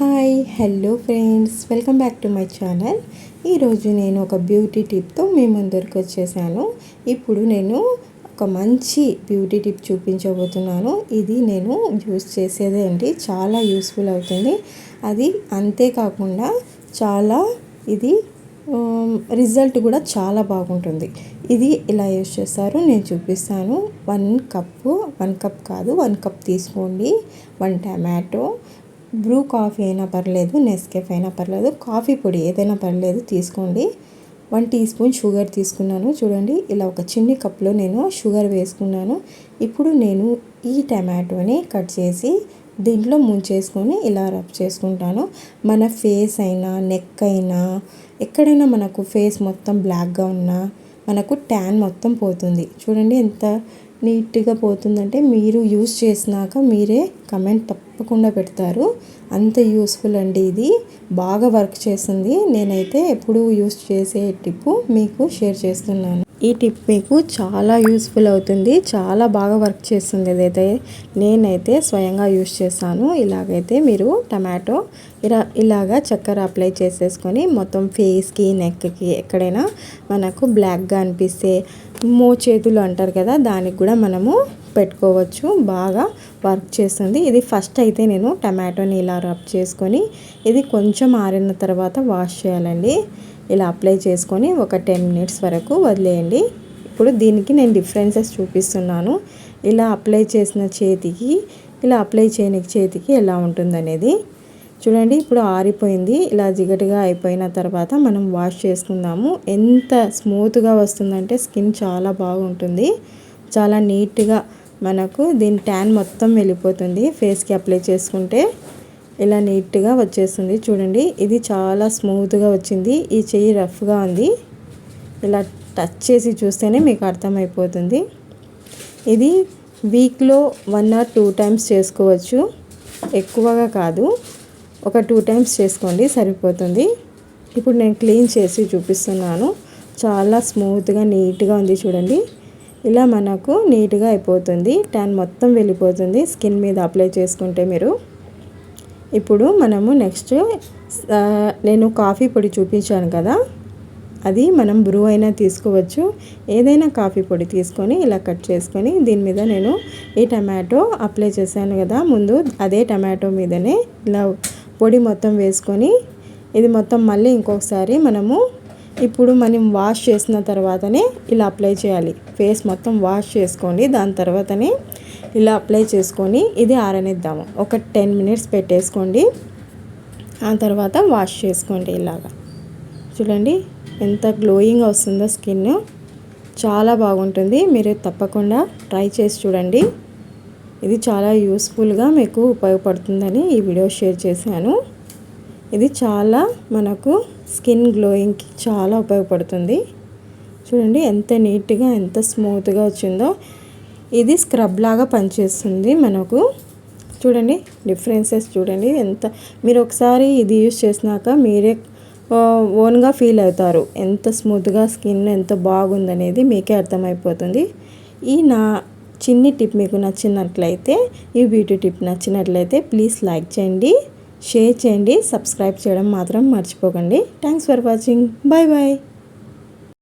Hi hello friends. Welcome back to my channel. ఈరోజు నేను ఒక బ్యూటీ టిప్తో మీ ముందరికి వచ్చేసాను. ఇప్పుడు నేను ఒక మంచి బ్యూటీ టిప్ చూపించబోతున్నాను. ఇది నేను యూస్ చేసేదే అండి చాలా యూస్ఫుల్ అవుతుంది. అది అంతేకాకుండా చాలా ఇది రిజల్ట్ కూడా చాలా బాగుంటుంది. ఇది ఇలా యూస్ చేస్తారు? నేను చూపిస్తాను. వన్ కప్పు వన్ కప్ కాదు వన్ కప్ తీసుకోండి. వన్ టమాటో బ్రూ కాఫీ అయినా పర్లేదు నెస్కెఫ్ అయినా పర్లేదు కాఫీ పొడి ఏదైనా పర్లేదు తీసుకోండి. వన్ టీ స్పూన్ షుగర్ తీసుకున్నాను. చూడండి ఇలా ఒక చిన్ని కప్లో నేను షుగర్ వేసుకున్నాను. ఇప్పుడు నేను ఈ టమాటోని కట్ చేసి దీంట్లో ముంచేసుకొని ఇలా రబ్ చేసుకుంటాను. మన ఫేస్ అయినా నెక్ అయినా ఎక్కడైనా మనకు ఫేస్ మొత్తం బ్లాక్గా ఉన్నా మనకు ట్యాన్ మొత్తం పోతుంది. చూడండి ఎంత నీట్గా పోతుందంటే మీరు యూస్ చేసినాక మీరే కమెంట్ తప్పకుండా పెడతారు. అంత యూస్ఫుల్ అండి ఇది. బాగా వర్క్ చేస్తుంది నేనైతే ఎప్పుడు యూస్ చేసే టిప్పు మీకు షేర్ చేస్తున్నాను. ఈ టిప్ మీకు చాలా యూస్ఫుల్ అవుతుంది. చాలా బాగా వర్క్ చేస్తుంది ఏదైతే నేనైతే స్వయంగా యూస్ చేస్తాను ఇలాగైతే మీరు టమాటో ఇలా ఇలాగా చక్కెర అప్లై చేసేసుకొని మొత్తం ఫేస్కి నెక్కి ఎక్కడైనా మనకు బ్లాక్గా అనిపిస్తే మో చేతులు అంటారు కదా దానికి కూడా మనము పెట్టుకోవచ్చు. బాగా వర్క్ చేస్తుంది. ఇది ఫస్ట్ అయితే నేను టమాటోని ఇలా రబ్ చేసుకొని ఇది కొంచెం ఆరిన తర్వాత వాష్ చేయాలండి. ఇలా అప్లై చేసుకొని ఒక టెన్ మినిట్స్ వరకు వదిలేయండి. ఇప్పుడు దీనికి నేను డిఫరెన్సెస్ చూపిస్తున్నాను. ఇలా అప్లై చేసిన చేతికి ఇలా అప్లై చేయని చేతికి ఎలా ఉంటుందనేది. చూడండి ఇప్పుడు ఆరిపోయింది. ఇలా జిగటగా అయిపోయిన తర్వాత మనం వాష్ చేసుకుందాము. ఎంత స్మూత్గా వస్తుందంటే స్కిన్ చాలా బాగుంటుంది. చాలా నీట్గా మనకు దీని ట్యాన్ మొత్తం వెళ్ళిపోతుంది. ఫేస్కి అప్లై చేసుకుంటే. ఇలా నీట్గా వచ్చేస్తుంది. చూడండి ఇది చాలా స్మూత్గా వచ్చింది. ఈ చెయ్యి రఫ్గా ఉంది. ఇలా టచ్ చేసి చూస్తేనే మీకు అర్థమైపోతుంది. ఇది వీక్లో వన్ ఆర్ టూ టైమ్స్ చేసుకోవచ్చు. ఎక్కువగా కాదు. ఒక టూ టైమ్స్ చేసుకోండి సరిపోతుంది. ఇప్పుడు నేను క్లీన్ చేసి చూపిస్తున్నాను. చాలా స్మూత్గా నీట్గా ఉంది చూడండి. ఇలా మనకు నీట్గా అయిపోతుంది. ట్యాన్ మొత్తం వెళ్ళిపోతుంది. స్కిన్ మీద అప్లై చేసుకుంటే మీరు. ఇప్పుడు మనము నెక్స్ట్ నేను కాఫీ పొడి చూపించాను కదా. అది మనం బ్రూ అయినా తీసుకోవచ్చు. ఏదైనా కాఫీ పొడి తీసుకొని ఇలా కట్ చేసుకొని దీని మీద నేను ఈ టమాటో అప్లై చేశాను కదా. ముందు అదే టమాటో మీదనే ఇలా పొడి మొత్తం వేసుకొని ఇది మొత్తం మళ్ళీ ఇంకొకసారి మనము ఇప్పుడు మనం వాష్ చేసిన తర్వాతనే ఇలా అప్లై చేయాలి. ఫేస్ మొత్తం వాష్ చేసుకోండి. దాని తర్వాతనే ఇలా అప్లై చేసుకొని ఇది ఆరనిద్దాము. ఒక టెన్ మినిట్స్ పెట్టేసుకోండి. ఆ తర్వాత వాష్ చేసుకోండి ఇలాగా. చూడండి ఎంత గ్లోయింగ్ వస్తుందో స్కిన్ చాలా బాగుంటుంది. మీరు తప్పకుండా ట్రై చేసి చూడండి. ఇది చాలా యూస్ఫుల్గా మీకు ఉపయోగపడుతుందని ఈ వీడియో షేర్ చేశాను. ఇది చాలా మనకు స్కిన్ గ్లోయింగ్కి చాలా ఉపయోగపడుతుంది. చూడండి ఎంత నీట్గా ఎంత స్మూత్గా వచ్చిందో. ఇది స్క్రబ్ లాగా పనిచేస్తుంది మనకు. చూడండి డిఫరెన్సెస్ చూడండి ఎంత మీరు ఒకసారి ఇది యూస్ చేసినాక మీరే ఓన్గా ఫీల్ అవుతారు. ఎంత స్మూత్గా స్కిన్ ఎంత బాగుందనేది మీకే అర్థమైపోతుంది. ఈ నా చిన్ని టిప్ మీకు నచ్చినట్లయితే ఈ బ్యూటీ టిప్ నచ్చినట్లయితే ప్లీజ్ లైక్ చేయండి షేర్ చేయండి సబ్స్క్రైబ్ చేయడం మాత్రం మర్చిపోకండి. Thanks for watching bye bye